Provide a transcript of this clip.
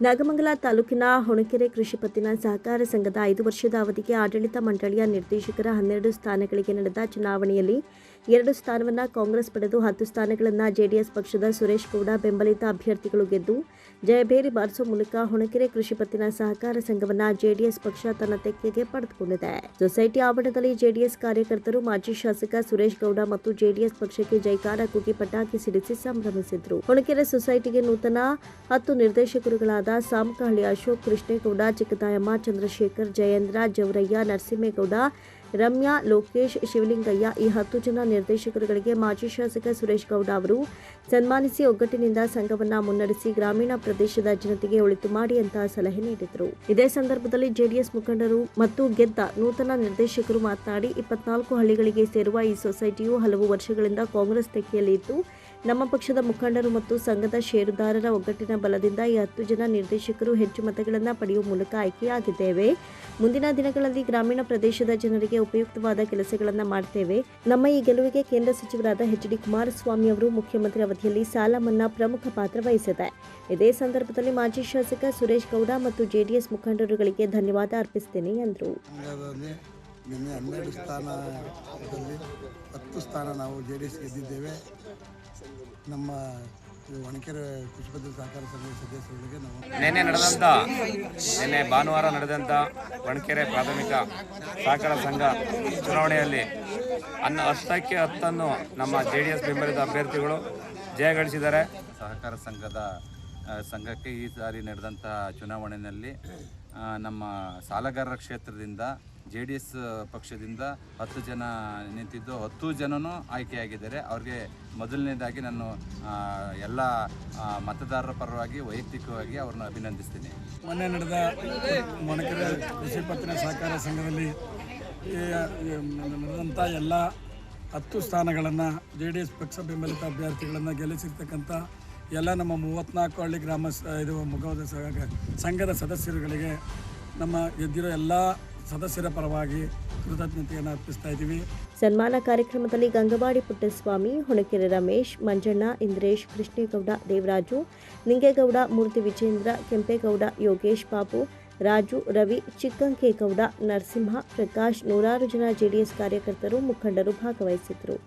ನಾಗಮಂಗಲ ತಾಲೂಕಿನ ಹೊಣಕೆರೆ ಕೃಷಿ ಪತ್ತಿನ ಸಹಕಾರ ಸಂಘದ ಐದು ವರ್ಷದ ಅವಧಿಗೆ ಆಡಳಿತ ಮಂಡಳಿಯ ನಿರ್ದೇಶಕರ ಹನ್ನೆರಡು ಸ್ಥಾನಗಳಿಗೆ ನಡೆದ ಚುನಾವಣೆಯಲ್ಲಿ ಎರಡು ಸ್ಥಾನವನ್ನು ಕಾಂಗ್ರೆಸ್ ಪಡೆದು ಹತ್ತು ಸ್ಥಾನಗಳನ್ನು ಜೆಡಿಎಸ್ ಪಕ್ಷದ ಸುರೇಶ್ ಗೌಡ ಬೆಂಬಲಿತ ಅಭ್ಯರ್ಥಿಗಳು ಗೆದ್ದು ಜಯಭೇರಿ ಬಾರಿಸುವ ಮೂಲಕ ಹೊಣಕೆರೆ ಕೃಷಿ ಪತ್ತಿನ ಸಹಕಾರ ಸಂಘವನ್ನು ಜೆಡಿಎಸ್ ಪಕ್ಷ ತನ್ನ ತೆಕ್ಕೆಗೆ ಪಡೆದುಕೊಂಡಿದೆ. ಸೊಸೈಟಿ ಆವರಣದಲ್ಲಿ ಜೆಡಿಎಸ್ ಕಾರ್ಯಕರ್ತರು ಮಾಜಿ ಶಾಸಕ ಸುರೇಶ್ ಗೌಡ ಮತ್ತು ಜೆಡಿಎಸ್ ಪಕ್ಷಕ್ಕೆ ಜೈಕಾರ ಕೂಗಿ ಪಟಾಕಿ ಸಿಡಿಸಿ ಸಂಭ್ರಮಿಸಿದ್ರು. ಹೊಣಕೆರೆ ಸೊಸೈಟಿಗೆ ನೂತನ ಹತ್ತು ನಿರ್ದೇಶಕರುಗಳಾದ ಸಾಮಕಹಳ್ಳಿ ಅಶೋಕ್ ಕೃಷ್ಣೇಗೌಡ ಚಿಕ್ಕದಾಯಮ್ಮ ಚಂದ್ರಶೇಖರ್, ಜಯೇಂದ್ರ, ಜವರಯ್ಯ, ನರಸಿಂಹೇಗೌಡ ರಮ್ಯಾ, ಲೋಕೇಶ್, ಶಿವಲಿಂಗಯ್ಯ ಈ ಹತ್ತು ಜನ ನಿರ್ದೇಶಕರುಗಳಿಗೆ ಮಾಜಿ ಶಾಸಕ ಸುರೇಶ್ ಗೌಡ ಅವರು ಸನ್ಮಾನಿಸಿ ಒಗ್ಗಟ್ಟಿನಿಂದ ಸಂಘವನ್ನ ಮುನ್ನಡೆಸಿ ಗ್ರಾಮೀಣ ಪ್ರದೇಶದ ಜನತೆಗೆ ಒಳಿತು ಮಾಡಿ ಅಂತ ಸಲಹೆ ನೀಡಿದರು. ಇದೇ ಸಂದರ್ಭದಲ್ಲಿ ಜೆಡಿಎಸ್ ಮುಖಂಡರು ಮತ್ತು ಗೆದ್ದ ನೂತನ ನಿರ್ದೇಶಕರು ಮಾತನಾಡಿ, ಇಪ್ಪತ್ನಾಲ್ಕು ಹಳ್ಳಿಗಳಿಗೆ ಸೇರುವ ಈ ಸೊಸೈಟಿಯು ಹಲವು ವರ್ಷಗಳಿಂದ ಕಾಂಗ್ರೆಸ್ ತೆಕ್ಕೆಯಲ್ಲಿ ಇದ್ದು ನಮ್ಮ ಪಕ್ಷದ ಮುಖಂಡರು ಮತ್ತು ಸಂಘದ ಷೇರುದಾರರ ಒಗ್ಗಟ್ಟಿನ ಬಲದಿಂದ ಈ ಹತ್ತು ಜನ ನಿರ್ದೇಶಕರು ಹೆಚ್ಚು ಮತಗಳನ್ನು ಪಡೆಯುವ ಮೂಲಕ ಆಯ್ಕೆಯಾಗಿದ್ದೇವೆ. ಮುಂದಿನ ದಿನಗಳಲ್ಲಿ ಗ್ರಾಮೀಣ ಪ್ರದೇಶದ ಜನರಿಗೆ ಉಪಯುಕ್ತವಾದ ಕೆಲಸಗಳನ್ನು ಮಾಡ್ತೇವೆ. ನಮ್ಮ ಈ ಗೆಲುವಿಗೆ ಕೇಂದ್ರ ಸಚಿವರಾದ ಎಚ್ ಡಿ ಕುಮಾರಸ್ವಾಮಿ ಅವರು ಮುಖ್ಯಮಂತ್ರಿ ಅವಧಿಯಲ್ಲಿ ಸಾಲ ಮನ್ನಾ ಪ್ರಮುಖ ಪಾತ್ರ ವಹಿಸಿದೆ ಇದೇ ಸಂದರ್ಭದಲ್ಲಿ ಮಾಜಿ ಶಾಸಕ ಸುರೇಶ್ ಗೌಡ ಮತ್ತು ಜೆಡಿಎಸ್ ಮುಖಂಡರುಗಳಿಗೆ ಧನ್ಯವಾದ ಅರ್ಪಿಸುತ್ತೇನೆ ಎಂದರು. ನಿನ್ನೆ ಹನ್ನೆರಡು ಸ್ಥಾನದಲ್ಲಿ ಹತ್ತು ಸ್ಥಾನ ನಾವು ಜೆ ಡಿ ಎಸ್ ಗೆದ್ದಿದ್ದೇವೆ. ನಮ್ಮ ಒಣಕೆರೆ ಕೃಷಿ ಸಹಕಾರ ಸಂಘದ ಸದಸ್ಯರಿಗೆ ನಾವು ನಿನ್ನೆ ನಡೆದಂಥ ನಿನ್ನೆ ಭಾನುವಾರ ನಡೆದಂಥ ಒಣಕೆರೆ ಪ್ರಾಥಮಿಕ ಸಹಕಾರ ಸಂಘ ಚುನಾವಣೆಯಲ್ಲಿ ಅನ್ನ ಹತ್ತಕ್ಕೆ ಹತ್ತನ್ನು ನಮ್ಮ ಜೆ ಡಿ ಎಸ್ ಬೆಂಬಲಿತ ಅಭ್ಯರ್ಥಿಗಳು ಜಯಗಳಿಸಿದ್ದಾರೆ ಸಹಕಾರ ಸಂಘದ ಸಂಘಕ್ಕೆ ಈ ಸಾರಿ ನಡೆದಂಥ ಚುನಾವಣೆಯಲ್ಲಿ ನಮ್ಮ ಸಾಲಗಾರರ ಕ್ಷೇತ್ರದಿಂದ, ಜೆ ಡಿ ಎಸ್ ಪಕ್ಷದಿಂದ ಹತ್ತು ಜನ ನಿಂತಿದ್ದು, ಹತ್ತು ಜನನೂ ಆಯ್ಕೆಯಾಗಿದ್ದಾರೆ. ಅವ್ರಿಗೆ ಮೊದಲನೇದಾಗಿ ನಾನು ಎಲ್ಲ ಮತದಾರರ ಪರವಾಗಿ, ವೈಯಕ್ತಿಕವಾಗಿ ಅವ್ರನ್ನ ಅಭಿನಂದಿಸ್ತೀನಿ. ಮೊನ್ನೆ ನಡೆದ ಮೊಣಕೆರೆ ಕೃಷಿ ಪತ್ತಿನ ಸಹಕಾರ ಸಂಘದಲ್ಲಿ ನಡೆದಂಥ ಎಲ್ಲ ಹತ್ತು ಸ್ಥಾನಗಳನ್ನು ಜೆ ಡಿ ಎಸ್ ಪಕ್ಷ ಬೆಂಬಲಿತ ಅಭ್ಯರ್ಥಿಗಳನ್ನು ಗೆಲ್ಲಿಸಿರ್ತಕ್ಕಂಥ ಎಲ್ಲ ನಮ್ಮ ಮೂವತ್ತ್ನಾಲ್ಕು ಹಳ್ಳಿ ಗ್ರಾಮ ಇದು ಮುಖದ ಸಂಘದ ಸದಸ್ಯರುಗಳಿಗೆ ನಮ್ಮ ಎದ್ದಿರೋ ಎಲ್ಲ ಸದಸ್ಯರ ಪರವಾಗಿ ಕೃತಜ್ಞತೆಯನ್ನು ಅರ್ಪಿಸ್ತಾ ಇದ್ದೀವಿ. ಸನ್ಮಾನ ಕಾರ್ಯಕ್ರಮದಲ್ಲಿ ಗಂಗವಾಡಿ ಪುಟ್ಟಸ್ವಾಮಿ, ಹೊಣಕೆರೆ ರಮೇಶ್, ಮಂಜಣ್ಣ, ಇಂದ್ರೇಶ್, ಕೃಷ್ಣೇಗೌಡ, ದೇವರಾಜು, ನಿಂಗೇಗೌಡ, ಮೂರ್ತಿ ವಿಜೇಂದ್ರ, ಕೆಂಪೇಗೌಡ, ಯೋಗೇಶ್ ಬಾಬು, ರಾಜು, ರವಿ, ಚಿಕ್ಕಂಕೇಗೌಡ, ನರಸಿಂಹ, ಪ್ರಕಾಶ್, ನೂರಾರು ಜನ ಜೆಡಿಎಸ್ ಕಾರ್ಯಕರ್ತರು, ಮುಖಂಡರು ಭಾಗವಹಿಸಿದ್ರು.